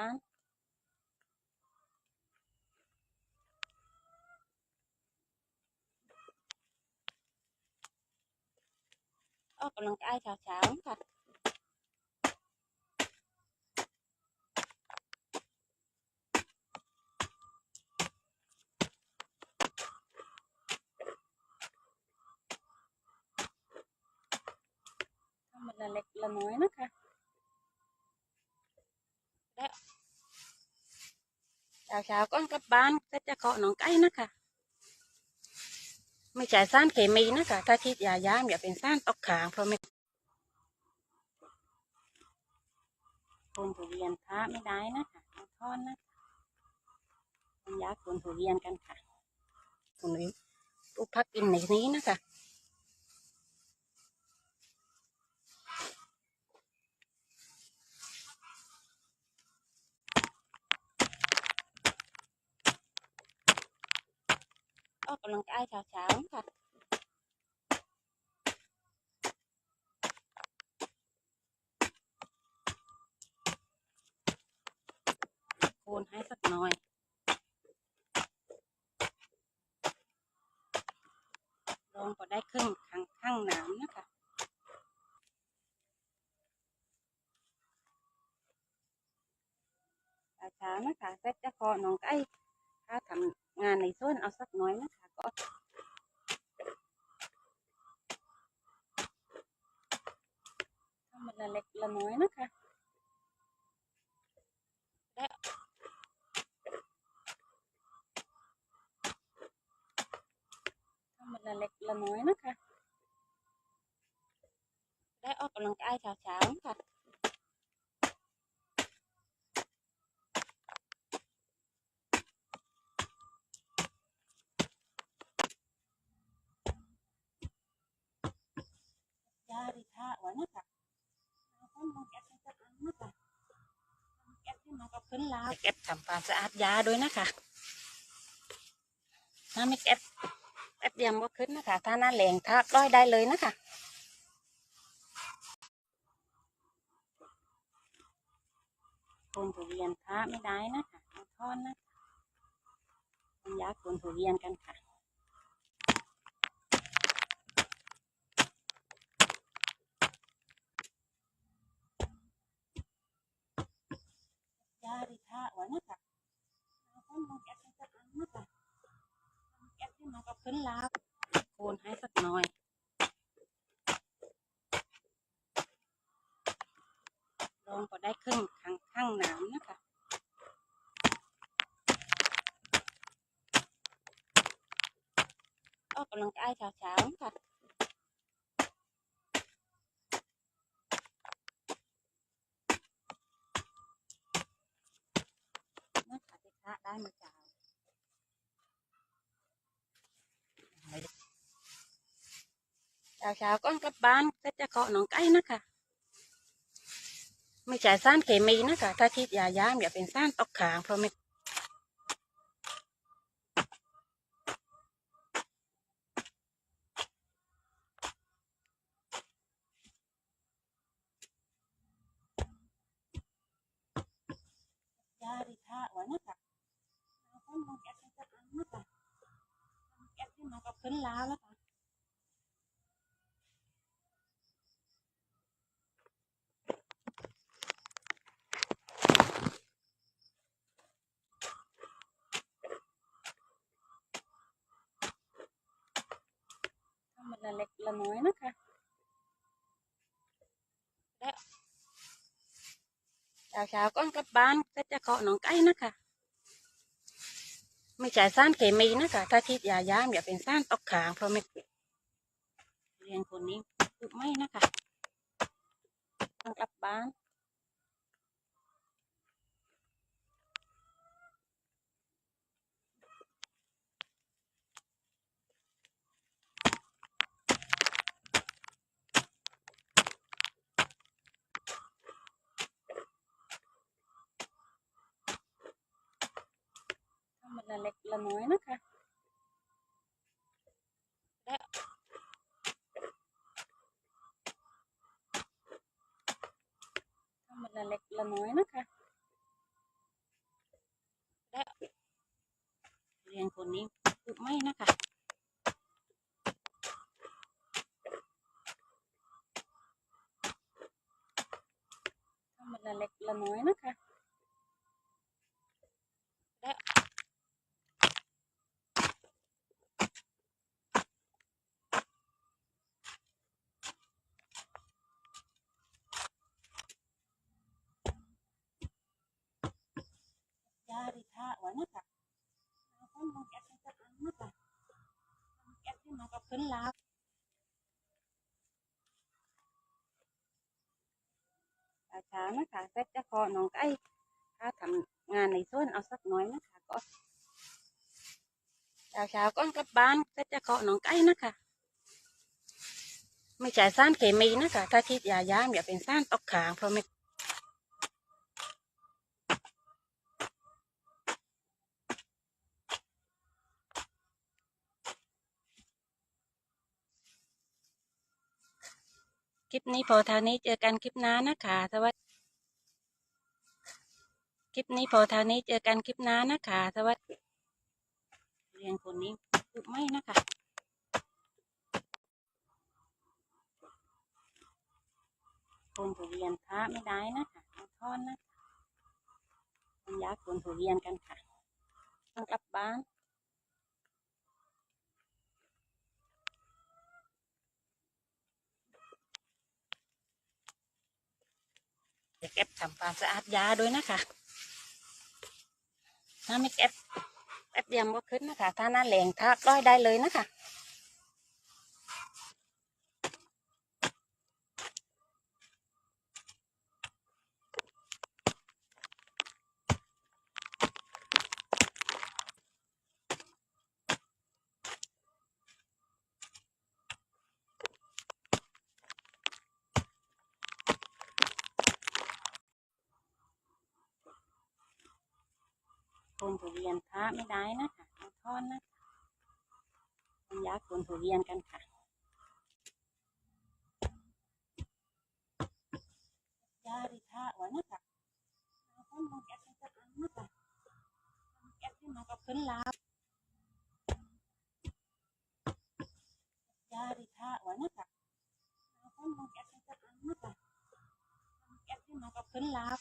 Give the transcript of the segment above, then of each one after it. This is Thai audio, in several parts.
บ้านออกกำลังกายเช้าๆค่ะทำมันละเล็กละน้อยนะคะและ เช้าก่อนกลับบ้านก็จะเคาะหนองไก่นะคะไม่ใช่สารเคมีนะคะถ้าคิดยายามอย่าเป็นสารตกขางเพราะไม่คนทุเรียนท้าไม่ได้นะคะต้องทอนนะคะต้องยาคนทุเรียนกันค่ะคนนี้ปลูกพักกินในนี้นะคะ ออกกำลังกายเช้าๆค่ะโคนให้สักหน่อยลองก็ได้ครึ่งข้างข้างนามนะคะเช้านะคะเสร็จจะพอน้องไก่ถ้าทำ งานในส่วนเอาสักน้อยนะคะก็ทำมันละเล็กละน้อยนะคะ ได้ออกกำลังกายเช้าๆค่ะ ยาดิท่าไว้นะคะต้นมองแก๊สจะอันนะคะแก๊สที่มา น้าวแก๊สทำความสะอาดยาด้วยนะคะถ้าไม่แก๊สแป๊บเดียวก็ขึ้นนะคะ ถ้าหน้าแหลงทับร้อยได้เลยนะคะคนทุเรียนท้าไม่ได้นะคะท่อนนะคะยาคนทุเรียนกันค่ะ ยาดิท่าไว้นะคะต้นมองแก๊สจะอันนะคะแก๊สที่มากับขึ้นลาวโคนให้สักหน่อย ลองก็ ได้ครึ่งข้างข้างนามนะคะออกกำลังกายเช้าๆค่ะนักขาติคะได้มาจากเช้าๆก่อนกลับบ้านก็จะเคาะหนองไก่นะคะ ไม่ใช่สารเคมีนะคะถ้าคิดยายามอย่าเป็นสารตกขางเพราะไม่ยาดิทาว้นะคะต้นมองแก๊สจะอันนะคะแก๊สที่มากับขึ้นลาแล้วค่ะ ทำมันละเล็กละน้อยนะคะ และ เช้าๆก่อนกลับบ้านก็จะเคาะหนองไก่นะคะ ไม่ใช่สางเคมีนะคะ ถ้าคิดยายามอย่าเป็นสางตอกขางเพราะไม่เรียนคนนี้ไม่นะคะต้องกลับบ้าน ละเล็กละน้อยนะคะและเรียงคนนี้ถูกไหมนะคะทำมันละเล็กละน้อยนะคะ กับขึ้นลาวเช้าๆนะคะเซ็ตจะขอน้องไก่ถ้าทำงานในส่วนเอาสักน้อยนะคะ ก็เช้าๆก่อนกลับบ้านเซ็จะขอน้องไก่นะคะ ไม่ใช่สารเคมีนะคะ ถ้าคิดยายามอย่าเป็นสารตกขางเพราะไม่ คลิปนี้พอเท่านี้เจอกันคลิปหน้านะคะสวัสดีคลิปนี้พอเท่านี้เจอกันคลิปหน้านะคะสวัสดีเรียงคนนี้ไม่นะคะคนทุเรียนค้าไม่ได้นะคะเออนนะคะมันยากคนทุเรียนกันค่ะต้องกลับบ้าน จะเก็บทำความสะอาดยาด้วยนะคะถ้าไม่เก็บแป๊บเดียวก็ขึ้นนะคะ ถ้าหน้าแหลงทักร้อยได้เลยนะคะ คนทุเรียนพระไม่ได้นะคะเอาทอนนะคะมันยากคนทุเรียนกันค่ะยาดิท่าไว้นะคะเอาต้นมองแก๊สให้สักอันนะคะแก๊สที่มากับขึ้นลาว ยาดิท่าไว้นะคะเอาต้นมองแก๊สให้สักอันนะคะมองแก๊สที่มากับขึ้นลาว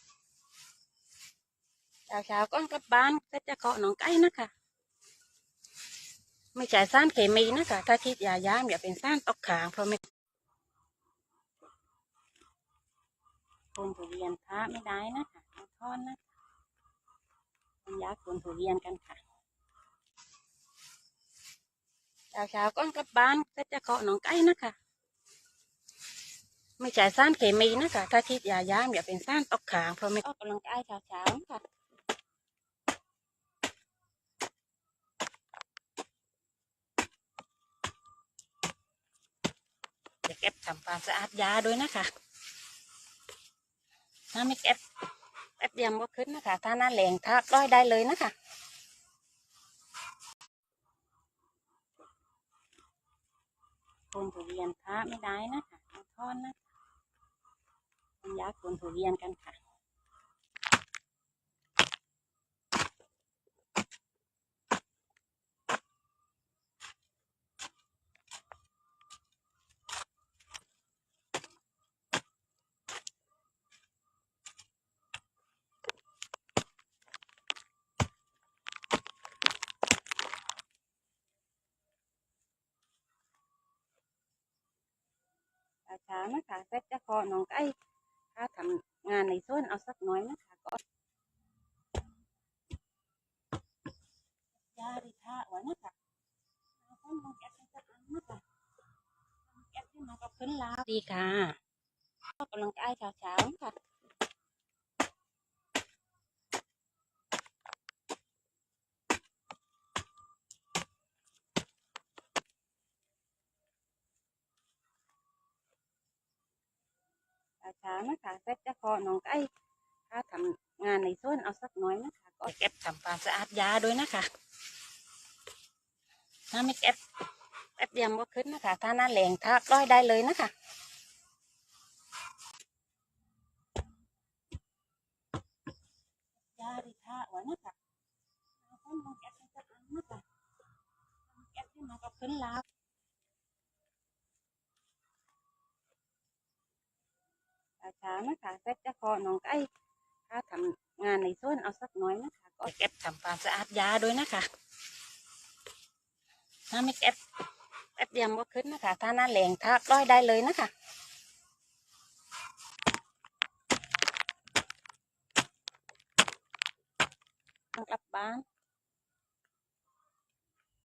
เช้าๆก่อนกลับบ้านก็จะเคาะหนองไก่นะคะไม่ใช่สารเคมีนะคะถ้าคิดยายามอย่าเป็นสารตกขางเพราะไม่คนทุเรียนค้าไม่ได้นะคะเอาทอนนะคะมันยากคนทุเรียนกันค่ะเช้าๆก่อนกลับบ้านก็จะเคาะหนองไก่นะคะไม่ใช่สารเคมีนะคะถ้าคิดยายามอย่าเป็นสารตกขางเพราะไม่ออกกำลังกายเช้าๆค่ะ จะเก็บ ทำความสะอาดยาด้วยนะคะถ้าไม่เก็บแป๊บเดียวก็ขึ้นนะคะ ถ้าหน้าแหลงทักร้อยได้เลยนะคะคนถูเรียนค้าไม่ได้นะคะท่อนนะคะมันยาคนถูเรียนกันค่ะ ช้าๆนะคะเซ็ตจะขอน้องไก่ถ้าทำงานในส่วนเอาสักหน้อยนะคะก็ยาดิท่าไว้นะคะเอาต้นมองแก๊สให้สักอันนะคะมองแก๊สที่มากับขึ้นลาวดีค่ะออกกำลังกายเช้าๆค่ะ ช้าๆนะคะเซ็ตจะขอน้องไก่ถ้าทำงานในส่วนเอาสักน้อยนะคะ ก็เก็บทำความสะอาดยาด้วยนะคะ ถ้าไม่เก็บแอบเดียวก็ขึ้นนะคะ ถ้าหน้าแหลงทากร้อยได้เลยนะคะ ช้านะคะแต่จะขอน้องไก่ถ้าทำงานในส่วนเอาสักน้อยนะคะ ก็เก็บทำความสะอาดยาด้วยนะคะถ้าไม่เก็บแป๊บเดียวก็ขึ้นนะคะ ถ้าหน้าแรงทาร้อยได้เลยนะคะต้องกลับบ้าน